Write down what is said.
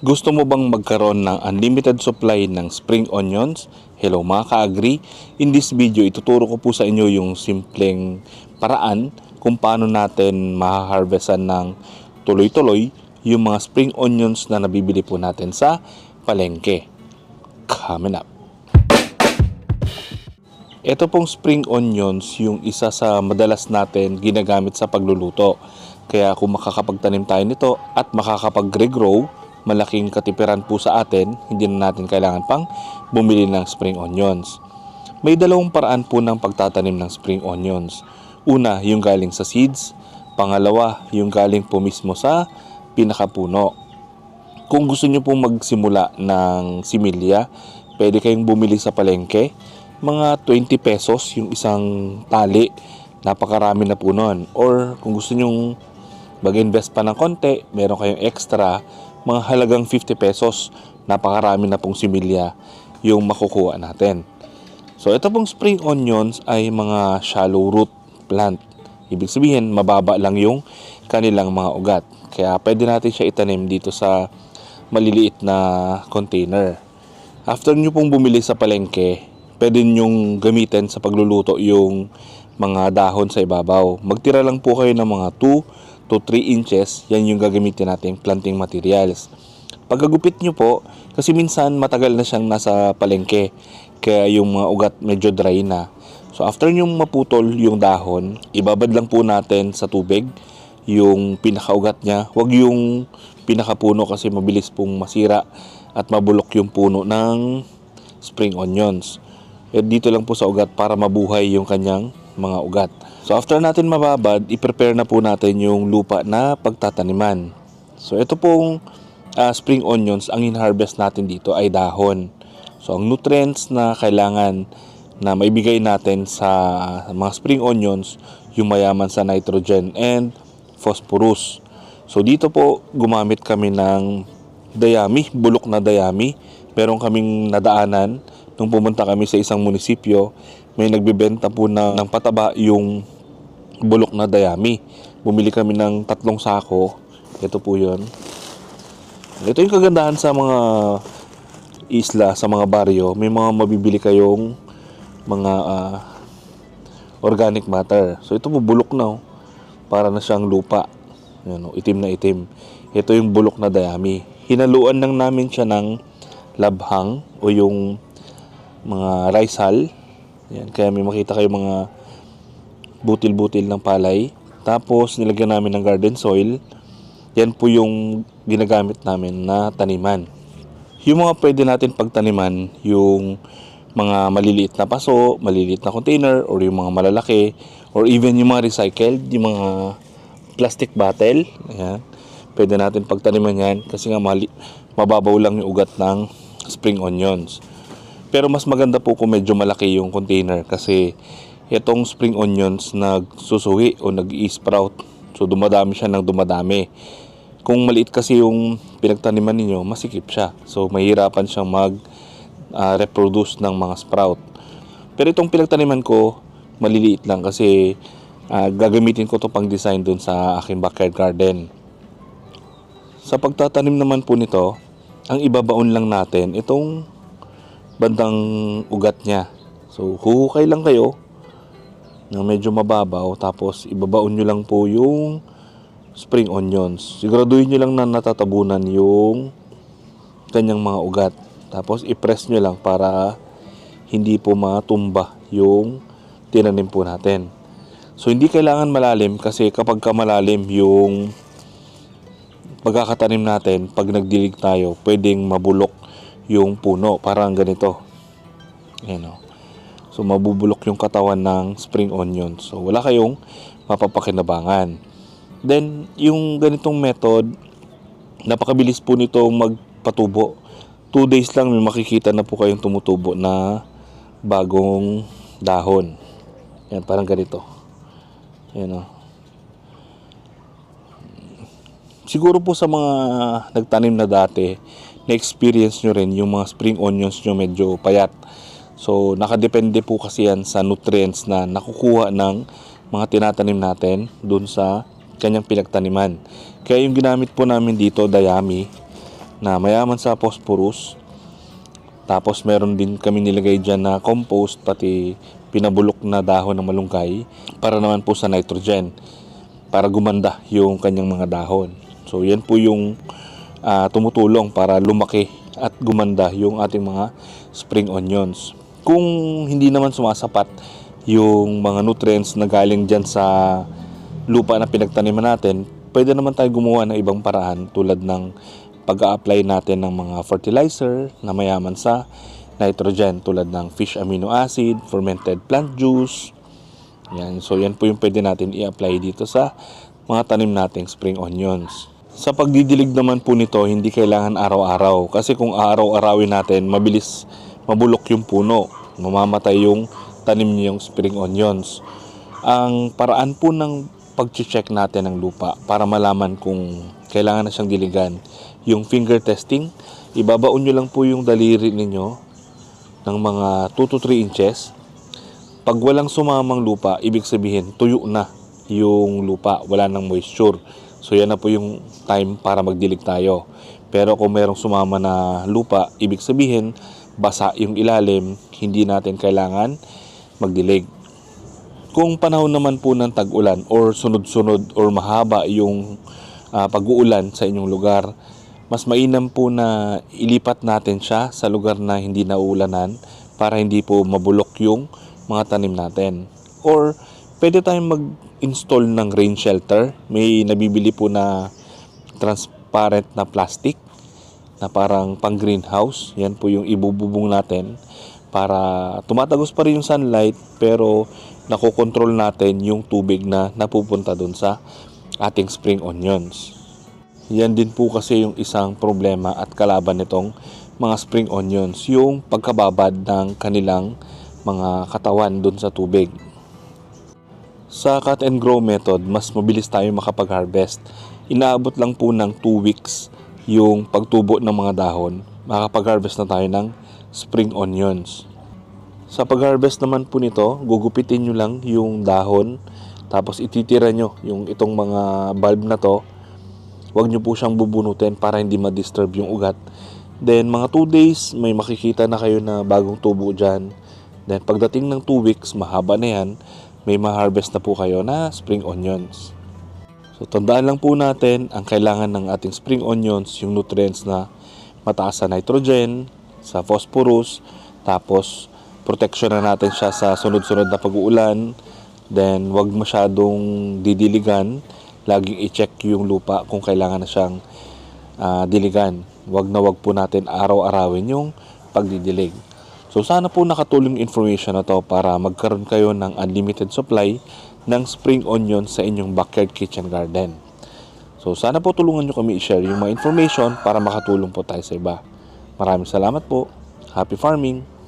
Gusto mo bang magkaroon ng unlimited supply ng spring onions? Hello mga ka-agri. In this video, ituturo ko po sa inyo yung simpleng paraan kung paano natin mahaharvestan ng tuloy-tuloy yung mga spring onions na nabibili po natin sa palengke. Coming up. Ito pong spring onions yung isa sa madalas natin ginagamit sa pagluluto. Kaya kung makakapagtanim tayo nito at makakapag-regrow, malaking katipiran po sa atin, hindi na natin kailangan pang bumili ng spring onions. May dalawang paraan po ng pagtatanim ng spring onions. Una, yung galing sa seeds. Pangalawa, yung galing po mismo sa pinakapuno. Kung gusto nyo pong magsimula ng similya, pwede kayong bumili sa palengke. Mga 20 pesos yung isang tali. Napakarami na po nun. Or kung gusto nyong mag-invest pa ng konti, meron kayong extra, mga halagang 50 pesos. Napakarami na pong similya yung makukuha natin. So ito pong spring onions ay mga shallow root plant. Ibig sabihin, mababa lang yung kanilang mga ugat. Kaya pwede natin siya itanim dito sa maliliit na container. After nyo pong bumili sa palengke, pwede nyong gamitin sa pagluluto yung mga dahon sa ibabaw. Magtira lang po kayo ng mga 2 to 3 inches, yan yung gagamitin nating planting materials. Pagkagupit nyo po, kasi minsan matagal na siyang nasa palengke, kaya yung mga ugat medyo dry na. So after nyong maputol yung dahon, ibabad lang po natin sa tubig yung pinakaugat niya. Huwag yung pinakapuno kasi mabilis pong masira at mabulok yung puno ng spring onions. Eh, dito lang po sa ugat para mabuhay yung kanyang mga ugat. So after natin mababad, i-prepare na po natin yung lupa na pagtataniman. So ito pong ah, spring onions, ang in-harvest natin dito ay dahon. So ang nutrients na kailangan na maibigay natin sa mga spring onions, yung mayaman sa nitrogen and phosphorus. So dito po gumamit kami ng dayami, bulok na dayami. Meron kaming nadaanan nung pumunta kami sa isang munisipyo, may nagbebenta po ng, ng pataba yung bulok na dayami. Bumili kami ng tatlong sako. Ito po yun. Ito yung kagandahan sa mga isla, sa mga baryo. May mga mabibili kayong mga ah, organic matter. So ito po bulok na. oh. Para na siyang lupa. Yan, oh, itim na itim. Ito yung bulok na dayami. Hinaluan lang namin siya ng labhang o yung mga rice hull. Yan, kaya may makita kayo mga butil-butil ng palay. Tapos nilagyan namin ng garden soil. Yan po yung ginagamit namin na taniman. Yung mga pwede natin pagtaniman, yung mga maliliit na paso, maliliit na container, or yung mga malalaki, or even yung mga recycled, yung mga plastic bottle. Ayan. Pwede natin pagtaniman yan kasi nga mali, mababaw lang yung ugat ng spring onions. Pero mas maganda po kung medyo malaki yung container kasi itong spring onions nagsusuhi o nag-i-sprout. So dumadami siya ng dumadami. Kung maliit kasi yung pinagtaniman ninyo, masikip siya. So mahirapan siyang mag ah, reproduce ng mga sprout. Pero itong pinagtaniman ko, maliliit lang kasi ah, gagamitin ko to pang design dun sa aking backyard garden. Sa pagtatanim naman po nito, ang ibabaon lang natin itong bandang ugat niya. So, huhukay lang kayo ng medyo mababaw tapos ibabaon nyo lang po yung spring onions. Siguraduhin nyo lang na natatabunan yung kanyang mga ugat. Tapos i-press nyo lang para hindi po matumba yung tinanim po natin. So hindi kailangan malalim kasi kapag ka malalim yung pagkakatanim natin, pag nagdilig tayo, pwedeng mabulok yung puno. Parang ganito. Ayan o. So mabubulok yung katawan ng spring onion. So wala kayong mapapakinabangan. Then yung ganitong method, napakabilis po nito magpatubo. 2 days lang may makikita na po kayong tumutubo na bagong dahon. Yan, parang ganito. Yan o. Siguro po sa mga nagtanim na dati, na-experience nyo rin yung mga spring onions nyo medyo payat. So, nakadepende po kasi yan sa nutrients na nakukuha ng mga tinatanim natin dun sa kanyang pinagtaniman. Kaya yung ginamit po namin dito, dayami, na mayaman sa phosphorus. Tapos meron din kami nilagay dyan na compost pati pinabulok na dahon ng malunggay para naman po sa nitrogen para gumanda yung kanyang mga dahon. So yan po yung ah, tumutulong para lumaki at gumanda yung ating mga spring onions. Kung hindi naman sumasapat yung mga nutrients na galing dyan sa lupa na pinagtaniman natin, pwede naman tayo gumawa ng ibang paraan tulad ng pag-a-apply natin ng mga fertilizer na mayaman sa nitrogen tulad ng fish amino acid, fermented plant juice. Yan. So yan po yung pwede natin i-apply dito sa mga tanim nating spring onions. Sa pagdidilig naman po nito, hindi kailangan araw-araw. Kasi kung araw-arawin natin, mabilis mabulok yung puno. Mamamatay yung tanim niyong spring onions. Ang paraan po ng pag-check natin ng lupa para malaman kung kailangan na siyang diligan, yung finger testing, ibabaon nyo lang po yung daliri ninyo ng mga 2 to 3 inches. Pag walang sumamang lupa, ibig sabihin tuyo na yung lupa, wala nang moisture. So yan na po yung time para magdilig tayo. Pero kung merong sumama na lupa, ibig sabihin basa yung ilalim, hindi natin kailangan magdilig. Kung panahon naman po ng tag-ulan or sunod-sunod or mahaba yung ah, pag-uulan sa inyong lugar, mas mainam po na ilipat natin siya sa lugar na hindi naulanan para hindi po mabulok yung mga tanim natin. Or pwede tayong mag-install ng rain shelter. May nabibili po na transparent na plastic na parang pang greenhouse. Yan po yung ibububong natin para tumatagos pa rin yung sunlight pero nakokontrol natin yung tubig na napupunta doon sa ating spring onions. Yan din po kasi yung isang problema at kalaban nitong mga spring onions, yung pagkababad ng kanilang mga katawan doon sa tubig. Sa cut and grow method, mas mabilis tayo makapag-harvest. Inaabot lang po ng 2 weeks yung pagtubo ng mga dahon. Makapag-harvest na tayo ng spring onions. Sa pag-harvest naman po nito, gugupitin nyo lang yung dahon, tapos ititira nyo yung itong mga bulb na to. Huwag nyo po siyang bubunutin para hindi ma-disturb yung ugat. Then, mga 2 days, may makikita na kayo na bagong tubo dyan. Then, pagdating ng 2 weeks, mahaba na yan, may ma-harvest na po kayo na spring onions. So, tandaan lang po natin, ang kailangan ng ating spring onions, yung nutrients na mataas sa nitrogen, sa phosphorus, tapos protection na natin siya sa sunod-sunod na pag-uulan. Then, wag masyadong didiligan. Laging i-check yung lupa kung kailangan na siyang ah, diligan. Wag na wag po natin araw-arawin yung pagdidilig. So sana po nakatulong information na to para magkaroon kayo ng unlimited supply ng spring onion sa inyong backyard kitchen garden. So sana po tulungan nyo kami i-share yung mga information para makatulong po tayo sa iba. Maraming salamat po. Happy farming!